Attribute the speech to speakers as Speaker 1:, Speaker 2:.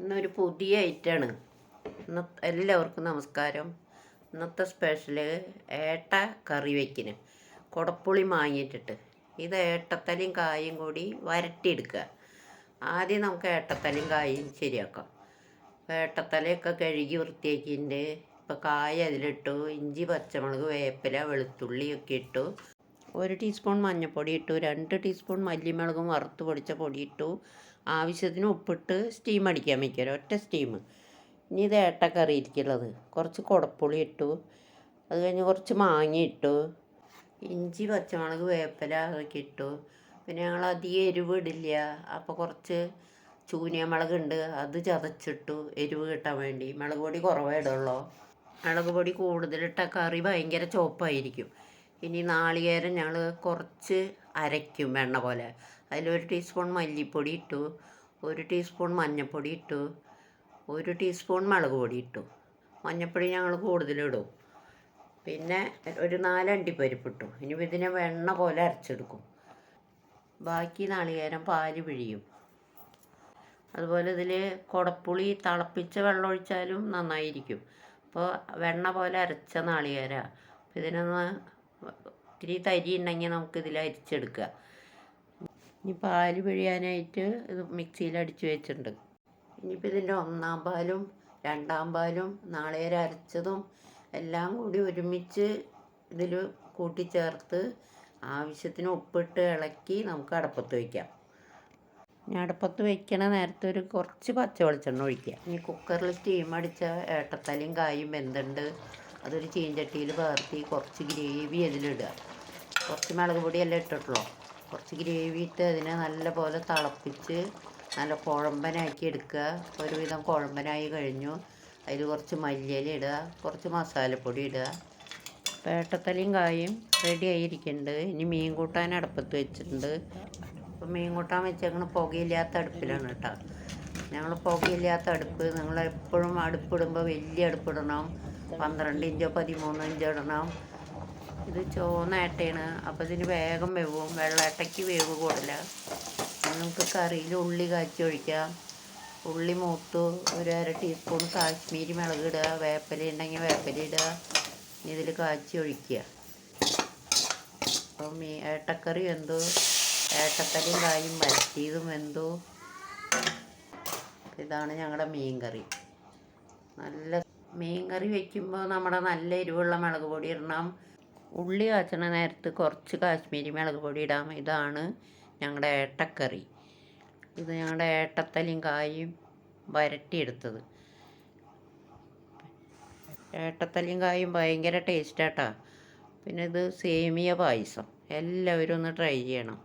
Speaker 1: ഇന്നൊരു പുതിയ ഐറ്റാണ്. ഇന്ന് എല്ലാവർക്കും നമസ്കാരം. ഇന്നത്തെ സ്പെഷ്യൽ ഏട്ട കറി വയ്ക്കിന് കുടപ്പുളി മാങ്ങിയിട്ടിട്ട്. ഇത് ഏട്ടത്തലയും കായും കൂടി വരട്ടിയെടുക്കുക ആദ്യം നമുക്ക് ഏട്ടത്തലയും കായും ശരിയാക്കാം. ഏട്ടത്തലയൊക്കെ കഴുകി വൃത്തിയാക്കിയിട്ടുണ്ട്. ഇപ്പോൾ കായ അതിലിട്ടു. ഇഞ്ചി പച്ചമുളക് വേപ്പില വെളുത്തുള്ളി ഒക്കെ ഇട്ടു. ഒരു ടീസ്പൂൺ മഞ്ഞൾപ്പൊടി ഇട്ടു രണ്ട് ടീസ്പൂൺ മല്ലിമുളകും വറുത്ത് പൊടിച്ച പൊടി ഇട്ടു. ആവശ്യത്തിന് ഉപ്പിട്ട് സ്റ്റീം അടിക്കാൻ വയ്ക്കുക ഒറ്റ സ്റ്റീം. ഇനി ഇത് ഏട്ടക്കറി ഇരിക്കുള്ളത് കുറച്ച് കുടപ്പുളി ഇട്ടു അത് കഴിഞ്ഞ് കുറച്ച് മാങ്ങ ഇട്ടു. ഇഞ്ചി പച്ചമുളക് വേപ്പില അതൊക്കെ ഇട്ടു. പിന്നെ ഞങ്ങൾ അധികം എരിവ് ഇടില്ല. അപ്പോൾ കുറച്ച് ചൂനിയ മുളകുണ്ട് അത് ചതച്ചിട്ടു എരിവ് കിട്ടാൻ വേണ്ടി. മുളക് പൊടി കുറവേ ഇടുള്ളൂ. മുളക് പൊടി കൂടുതലിട്ട കറി ഭയങ്കര ചോപ്പായിരിക്കും ഇനി നാളികേരം ഞങ്ങൾ കുറച്ച് അരയ്ക്കും വെണ്ണ പോലെ. അതിലൊരു ടീസ്പൂൺ മല്ലിപ്പൊടി ഇട്ടു ഒരു ടീസ്പൂൺ മഞ്ഞൾപ്പൊടി ഇട്ടു ഒരു ടീസ്പൂൺ മുളക് പൊടി ഇട്ടു. മഞ്ഞൾപ്പൊടി ഞങ്ങൾ കൂടുതലിടും. പിന്നെ ഒരു നാലണ്ടി പരിപ്പിട്ടു ഇനി ഇതിനെ വെണ്ണ പോലെ അരച്ചെടുക്കും. ബാക്കി നാളികേരം പാൽ പിഴിയും. അതുപോലെ ഇതിൽ കുടപ്പുളി തിളപ്പിച്ച വെള്ളം ഒഴിച്ചാലും നന്നായിരിക്കും. അപ്പോൾ വെണ്ണ പോലെ അരച്ച നാളികേര. ഇതിനൊന്ന് ഇത്തിരി തരി ഉണ്ടെങ്കിൽ നമുക്ക് ഇതിൽ അരിച്ചെടുക്കുക. ഇനി പാൽ പിഴിയാനായിട്ട് ഇത് മിക്സിയിൽ അടിച്ച് വെച്ചിട്ടുണ്ട്. ഇനിയിപ്പോൾ ഇതിന്റെ ഒന്നാം പാലും രണ്ടാം പാലും നാളികേരം അരച്ചതും എല്ലാം കൂടി ഒരുമിച്ച് ഇതിൽ കൂട്ടിച്ചേർത്ത് ആവശ്യത്തിന് ഉപ്പിട്ട് ഇളക്കി നമുക്ക് അടപ്പത്ത് വയ്ക്കാം. ഇനി അടപ്പത്ത് വയ്ക്കണ നേരത്തെ ഒരു കുറച്ച് പച്ച വെളിച്ചെണ്ണ ഒഴിക്കുക. ഇനി കുക്കറിൽ സ്റ്റീം അടിച്ച ഏട്ടത്തലയും കായും വെന്തുണ്ട്. അതൊരു ചീഞ്ചട്ടിയിൽ പകർത്തി കുറച്ച് ഗ്രേവി അതിലിടുക. കുറച്ച് മുളക് പൊടിയെല്ലാം ഇട്ടിട്ടുള്ളൂ. കുറച്ച് ഗ്രേവി ഇട്ട് അതിനെ നല്ല പോലെ തിളപ്പിച്ച് നല്ല കുഴമ്പനാക്കി എടുക്കുക. ഒരുവിധം കുഴമ്പനായി കഴിഞ്ഞു. അതിൽ കുറച്ച് മല്ലിയില ഇടുക. കുറച്ച് മസാലപ്പൊടി ഇടുക. പേട്ടത്തലയും കായും റെഡി ആയിരിക്കുന്നുണ്ട്. ഇനി മീൻ കൂട്ടാൻ അടുപ്പത്ത് വെച്ചിട്ടുണ്ട്. അപ്പം മീൻ കൂട്ടാൻ വെച്ചേക്കണ പുകയില്ലാത്ത അടുപ്പിലാണ് കേട്ടോ. ഞങ്ങൾ പുകയില്ലാത്ത അടുപ്പ്. നിങ്ങൾ എപ്പോഴും അടുപ്പിടുമ്പോൾ വലിയ അടുപ്പിടണം. പന്ത്രണ്ട് ഇഞ്ചോ പതിമൂന്നോ ഇഞ്ചോ ഇടണം. ഇത് ചുവന്ന ഏട്ടയാണ് അപ്പോൾ ഇതിന് വേഗം വേവും. വെള്ളേട്ടയ്ക്ക് വേവ് കൂടില്ല നമുക്ക് കറിയിൽ ഉള്ളി കാച്ചി ഒഴിക്കാം. ഉള്ളി മൂത്തു ഒരു അര ടീസ്പൂൺ കാശ്മീരി മുളക് ഇടുക വേപ്പല ഉണ്ടെങ്കിൽ വേപ്പല ഇടുക ഇതിൽ കാച്ചി ഒഴിക്കുക അപ്പം ഈ ഏട്ടക്കറി വെന്തു. ഏട്ടത്തലയും കായും വരട്ടിയതും വെന്തു. ഇതാണ് ഞങ്ങളുടെ മീൻ കറി നല്ല മീൻ കറി വെക്കുമ്പോൾ നമ്മുടെ നല്ല എരിവുള്ള മുളക് പൊടി ഇടണം. ഉള്ളി കാച്ചണ നേരത്ത് കുറച്ച് കാശ്മീരി മുളക് പൊടി ഇടാം. ഇതാണ് ഞങ്ങളുടെ ഏട്ടക്കറി. ഇത് ഞങ്ങളുടെ ഏട്ടത്തലയും കായും വരട്ടിയെടുത്തത്. ഏട്ടത്തലയും കായും ഭയങ്കര ടേസ്റ്റാട്ടാ. പിന്നെ ഇത് സേമിയ പായസം. എല്ലാവരും ഒന്ന് ട്രൈ ചെയ്യണം.